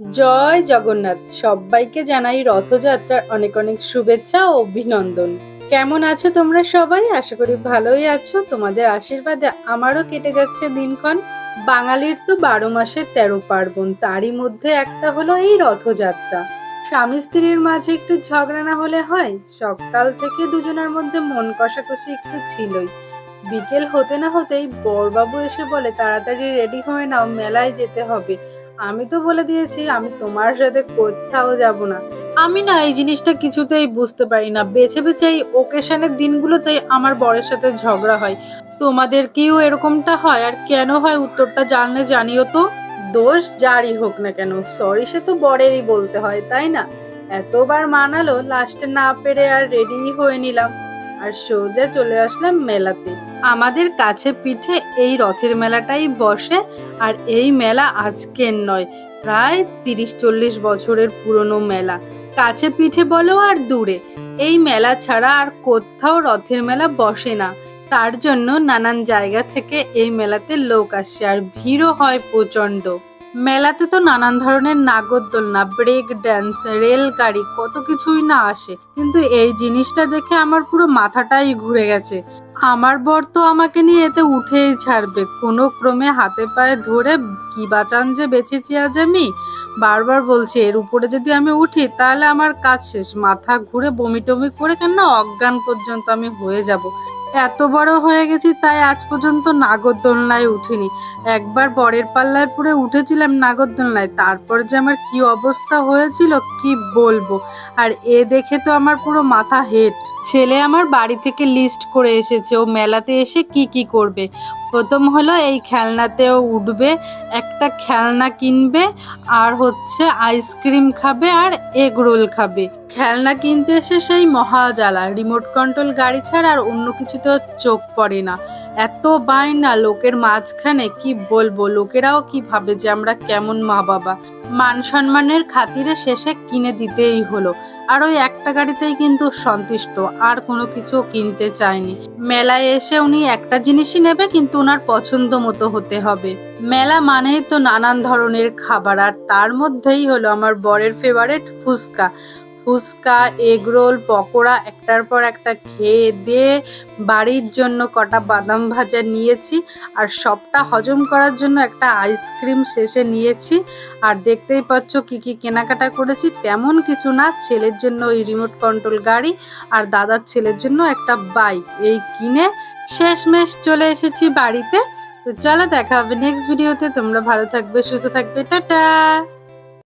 জয় জগন্নাথ। সবাইকে জানাই রথযাত্রার অনেক অনেক শুভেচ্ছা ও অভিনন্দন। কেমন আছো তোমরা সবাই? আশা করি ভালোই আছো। তোমাদের আশীর্বাদে আমারও কেটে যাচ্ছে দিনক্ষণ। বাঙালির তো বারো মাসের তেরো পার্বণ, তারই মধ্যে একটা হলো এই রথযাত্রা। স্বামী স্ত্রীর মাঝে একটু ঝগড়া না হলে হয়, সকাল থেকে দুজনের মধ্যে মন কষাকষি একটু ছিলই। বিকেল হতে না হতেই বরবাবু এসে বলে, তাড়াতাড়ি রেডি হয়ে নাও, মেলায় যেতে হবে। আমি তো বলে দিয়েছি, আমি তোমার সাথে কোথাও যাব না। আমি না এই জিনিসটা কিছুতেই বুঝতে পারি না। বেছে বেছে এই ওকেশনের দিনগুলোতেই আমার বরের সাথে ঝগড়া হয়। তোমাদের কিও এরকমটা হয়? আর কেন হয় উত্তরটা জানলে জানিও তো? দোষ যারই হোক না কেন সরি সে তো বরেরই বলতে হয়, তাই না? এতবার মানালো লাস্টে না পেরে আর রেডি হয়ে নিলাম। আর সোজা চলে আসলাম মেলাতে। আমাদের কাছে পিঠে এই রথের মেলাটাই বসে, আর এই মেলা আজকের নয়, প্রায় তিরিশ চল্লিশ বছরের পুরনো মেলা। কাছে পিঠে বলো আর দূরে, এই মেলা ছাড়া আর কোথাও রথের মেলা বসে না। তার জন্য নানান জায়গা থেকে এই মেলাতে লোক আসে, আর ভিড়ও হয় প্রচণ্ড। মেলাতে তো নানান ধরনের নাগরদোলনা ব্রেক ড্যান্স রেলগাড়ি, কত কিছুই না আসে। কিন্তু এই জিনিসটা দেখে আমার পুরো মাথাটাই ঘুরে গেছে। আমার বর তো আমাকে নিয়ে এতে উঠেই ছাড়বে। কোনো ক্রমে হাতে পায়ে ধরে কি বাঁচান যে বেঁচেছি আজ আমি? বারবার বলছি, এর উপরে যদি আমি উঠি, তাহলে আমার কাজ শেষ। মাথা ঘুরে বমি টমি করে কেন অজ্ঞান পর্যন্ত আমি হয়ে যাব। এত বড় হয়ে গেছি, তাই আজ পর্যন্ত নাগরদোলনায় উঠিনি। একবার বরের পাল্লায় পরে উঠেছিলাম নাগরদোলনায়, তারপর যে আমার কি অবস্থা হয়েছিল, কি বলব? আর এ দেখে তো আমার পুরো মাথা হেট। ছেলে আমার বাড়ি থেকে লিস্ট করে এসেছে। ও মেলাতে এসে কি কি করবে? প্রথম হলো এই খেলনাতেও উঠবে, একটা খেলনা কিনবে, আর হচ্ছে আইসক্রিম খাবে আর এগ রোল খাবে। খেলনা কিনতে এসে সেই মহাজালা রিমোট কন্ট্রোল গাড়ি ছাড়া আর অন্য কিছুতেও চোখ পড়ে না। এত বায়না লোকের মাঝখানে, কি বলব? লোকেরাও কি ভাবে যে আমরা কেমন মা বাবা মান সম্মানের খাতিরে শেষে কিনে দিতেই হলো। আর ওই একটা গাড়িতেই কিন্তু সন্তুষ্ট, আর কোনো কিছু কিনতে চায়নি। মেলায় এসে উনি একটা জিনিসই নেবে, কিন্তু ওনার পছন্দ মতো হতে হবে। মেলা মানেই তো নানান ধরনের খাবার, আর তার মধ্যেই হলো আমার বরের favourite fuchka. Fuchka, egg roll, pakora একটার পর একটা খেয়ে দিয়ে বাড়ির জন্য কটা বাদাম ভাজা নিয়েছি আর সবটা হজম করার জন্য একটা আইসক্রিম শেষে নিয়েছি। আর দেখতেই পাচ্ছ কি কি কেনাকাটা করেছি। তেমন কিছু না, ছেলের জন্য ওই রিমোট কন্ট্রোল গাড়ি আর দাদার ছেলের জন্য একটা বাইক এই কিনে শেষমেশ চলে এসেছি বাড়িতে। তো চলো দেখা হবে নেক্সট ভিডিওতে তোমরা ভালো থাকবে, সুস্থ থাকবে। টাটা!